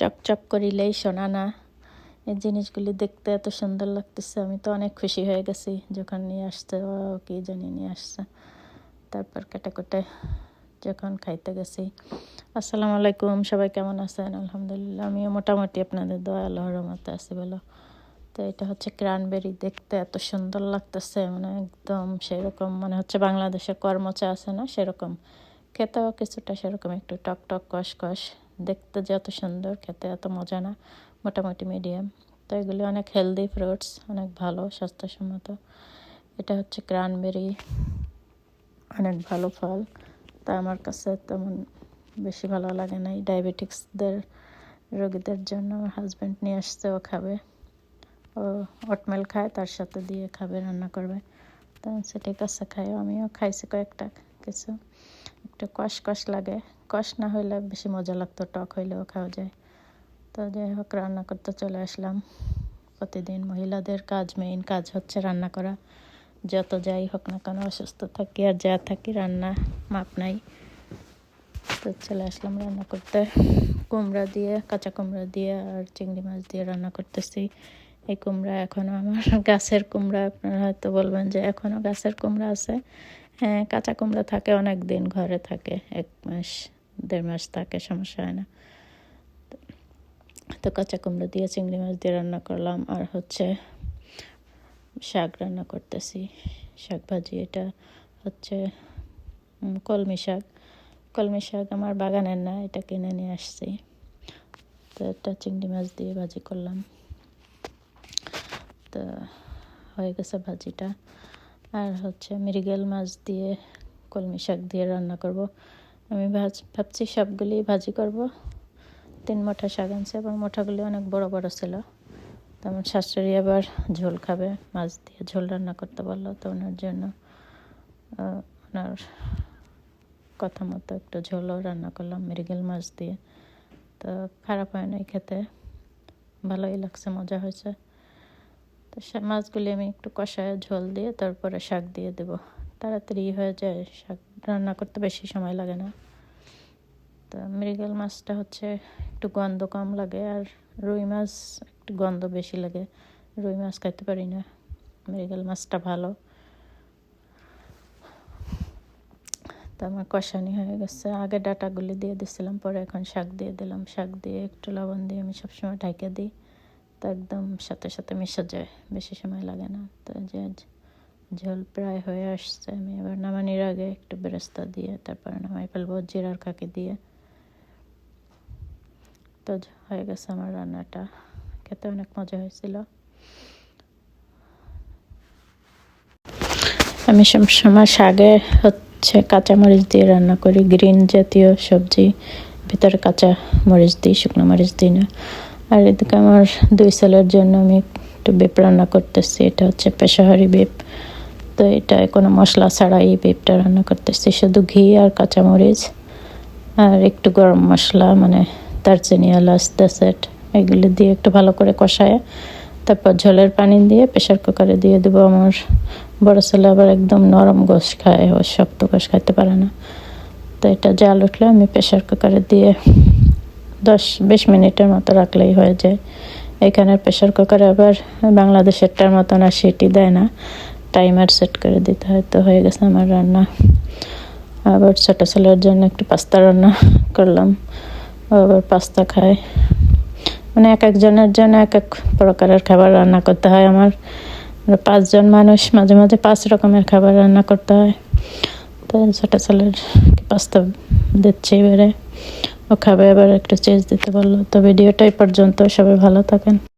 চকচক করিলেই শোনা না। এই জিনিসগুলি দেখতে এত সুন্দর লাগতেছে, আমি তো অনেক খুশি হয়ে গেছি। যখন নিয়ে আসছে ও কি জানি নিয়ে আসছে। তারপর কেটে কেটে যখন খাইতে গেছি। আসসালামু আলাইকুম, সবাই কেমন আছেন? আলহামদুলিল্লাহ, আমিও মোটামুটি আপনাদের দোয়া, আল্লাহর রহমতে আছি বলো তো এটা হচ্ছে ক্রানবেরি দেখতে এত সুন্দর লাগতেছে মানে একদম সেরকম মানে হচ্ছে বাংলাদেশে কর্মচা আছে না সেরকম। খেতেও কিছুটা সেরকম, একটু টক টক কষ কষ দেখতে যত সুন্দর, খেতে এত মজা না, মোটামুটি মিডিয়াম তো এগুলি অনেক হেলদি ফ্রুটস অনেক ভালো, স্বাস্থ্যসম্মত। এটা হচ্ছে ক্রানবেরি অনেক ভালো ফল। তা আমার কাছে তেমন বেশি ভালো লাগে নাই ডায়াবেটিক্সদের রোগীদের জন্য আমার হাজব্যান্ড নিয়ে আসছে, ও খাবে। ও অটমেল খায়, তার সাথে দিয়ে খাবে, রান্না করবে। তো ঠিক আছে খায় আমিও খাইছি কয়েকটা কিছু। একটু কষ কষ লাগে। কষ না হইলে বেশি মজা লাগতো, টক হইলেও খাওয়া যায়। তো যাই হোক, রান্না করতে চলে আসলাম। প্রতিদিন মহিলাদের কাজ মেইন কাজ হচ্ছে রান্না করা। যত যাই হোক না কেন, অসুস্থ থাকি আর যা থাকি, রান্না মাপ নাই। তো চলে আসলাম রান্না করতে। কুমড়া দিয়ে, কাঁচা কুমড়া দিয়ে আর চিংড়ি মাছ দিয়ে রান্না করতেছি। এই কুমড়া এখনও আমার গাছের কুমড়া, আপনারা হয়তো বলবেন যে এখনও গাছের কুমড়া আছে। হ্যাঁ কাঁচা কুমড়া থাকে, অনেক দিন ঘরে থাকে, এক মাস, দেড় মাস থাকে, সমস্যা হয় না। তো কাঁচা কুমড়া দিয়ে চিংড়ি মাছ দিয়ে রান্না করলাম, আর হচ্ছে শাক রান্না করতেছি। শাক ভাজি, এটা হচ্ছে কলমি শাক। কলমি শাক আমার বাগানের না, এটা কিনে নিয়ে আসছি। তো এটা চিংড়ি মাছ দিয়ে ভাজি করলাম। তো হয়ে গেছে ভাজিটা। আর হচ্ছে মৃগেল মাছ দিয়ে কলমি শাক দিয়ে রান্না করব। আমি ভাজ ভাবছি সবগুলি ভাজি করব। তিন মোটা শাক আনছে এবং মোটাগুলি অনেক বড় বড় ছিল। তো আমার শাশুড়ি আবার ঝোল খাবে, মাছ দিয়ে ঝোল রান্না করতে বলল। তো ওনার জন্য ওনার কথা মতো একটু ঝোলও রান্না করলাম মৃগেল মাছ দিয়ে। তো খারাপ হয় নাই খেতে। ভালোই লাগছে, মজা হয়েছে। তো মাছগুলি আমি একটু কষায় ঝোল দিয়ে তারপরে শাক দিয়ে দেব। তাড়াতাড়ি হয়ে যায়, শাক রান্না করতে বেশি সময় লাগে না। তো মৃগেল মাছটা হচ্ছে একটু গন্ধ কম লাগে আর রুই মাছ একটু গন্ধ বেশি লাগে। রুই মাছ খাইতে পারি না, মৃগেল মাছটা ভালো। তো আমার কষানি হয়ে গেছে। আগে ডাটাগুলি দিয়ে দিছিলাম, পরে এখন শাক দিয়ে দিলাম। শাক দিয়ে একটু লবণ দিয়ে আমি সবসময় ঢাইকে দিই। তো একদম সাথে সাথে মিশে যায়, বেশি সময় লাগে না। তো যে ঝোল প্রায় হয়ে আসছে, আমি এবার নামানির আগে একটু বেরেস্তা দিয়ে, তারপরে নামাই ফেলব জিরার কাকে দিয়ে। তো হয়ে গেছে আমার রান্নাটা। খেতে অনেক মজা হয়েছিল। আমি সবসময় শাগে হচ্ছে কাঁচামরিচ দিয়ে রান্না করি, গ্রিন জাতীয় সবজি, ভিতরে কাঁচা মরিচ দিই, শুকনো মরিচ দিই না। আর এদিকে আমার দুই সালের জন্য আমি একটু বেপ রান্না করতেছি। এটা হচ্ছে পেশাহারি বেপ। তো এটা কোনো মশলা ছাড়া এই বেপটা রান্না করতেছি। শুধু ঘি আর কাঁচামরিচ আর একটু গরম মশলা মানে দারচিনি এলাচ দেসেট এগুলি দিয়ে একটু ভালো করে কষায়, তারপর ঝোলের পানি দিয়ে প্রেশার কুকারে দিয়ে দেবো। আমার বড় ছেলে আবার একদম নরম গোশ খায়, ও শক্ত গোশ খাইতে পারে না। তো এটা জাল উঠলে আমি প্রেশার কুকারে দিয়ে দশ বিশ মিনিটের মতো রাখলেই হয়ে যায়। এখানে প্রেশার কুকারে আবার বাংলাদেশেরটার মতন আর সেটি দেয় না। টাইমার সেট করে দিতে হয়, তো হয়ে গেছে আমার রান্না। আবার ছোটো ছেলের জন্য একটু পাস্তা রান্না করলাম। আবার পাস্তা খায়। মানে এক একজনের জন্য এক এক প্রকারের খাবার রান্না করতে হয় আমার। পাঁচজন মানুষ মাঝে মাঝে পাঁচ রকমের খাবার রান্না করতে হয়। তো ছোটো ছেলের পাস্তা দিচ্ছে এবারে। ও খাবে আবার একটা চেঞ্জ দিতে পারল তো ভিডিওটা এই পর্যন্ত সবাই ভালো থাকেন।